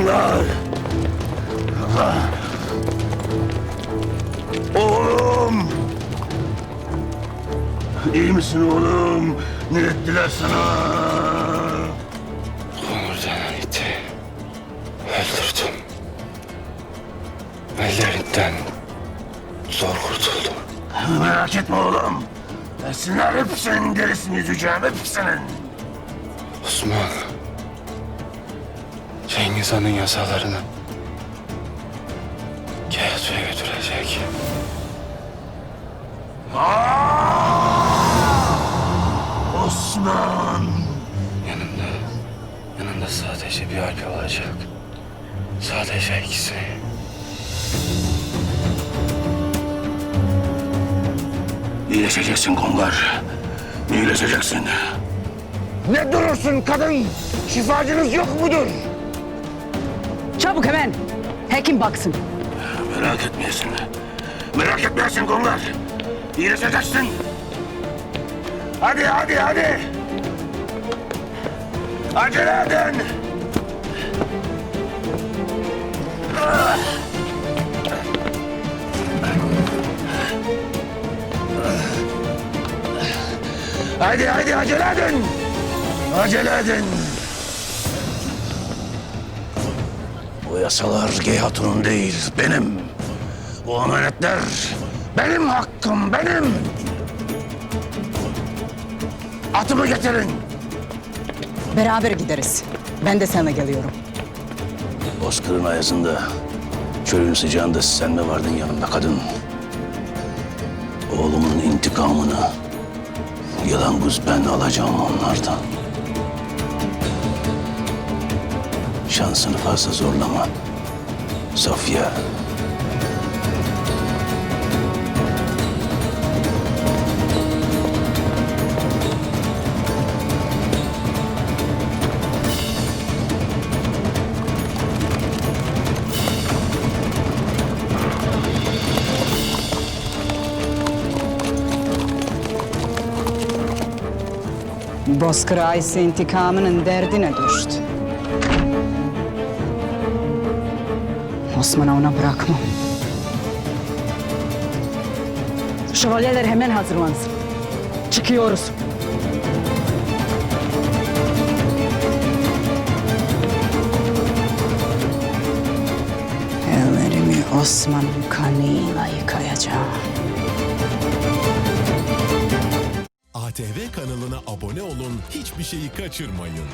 Bunlar! Oğlum! İyi misin oğlum? Ne ettiler sana? Onur denen iti öldürdüm. Ellerinden zor kurtuldum. Merak etme oğlum. Desinler hepsinin derisini yüzeceğim, hepsinin. Osman. Cengiz Han'ın yasalarını Kağıtçı'ya götürecek. Osman! Yanında, yanında sadece bir Alp olacak. Sadece ikisi. İyileşeceksin Kongar. İyileşeceksin. Ne durursun kadın? Şifacınız yok mudur? Çabuk hemen. Hekim baksın. Merak etmeyesin. Merak etmeyesin Kongar. İyileşeceksin. Hadi hadi hadi. Acele edin. Hadi hadi acele edin. Acele edin. Bu yasalar Gey Hatun'un değil, benim. Bu emanetler benim hakkım, benim. Atımı getirin. Beraber gideriz. Ben de sana geliyorum. Bozkır'ın ayazında, çölün sıcağında sen mi vardın yanımda kadın? Oğlumun intikamını yılan buz ben alacağım onlardan. Şansını fazla zorlama. Sofya. Bozkır Ayse intikamının derdine düştü. Osman'a ona bırakmam. Şövalyeler hemen hazırlansın. Çıkıyoruz. Ellerimi Osman'ın kanıyla yıkayacağım. ATV kanalına abone olun, hiçbir şeyi kaçırmayın.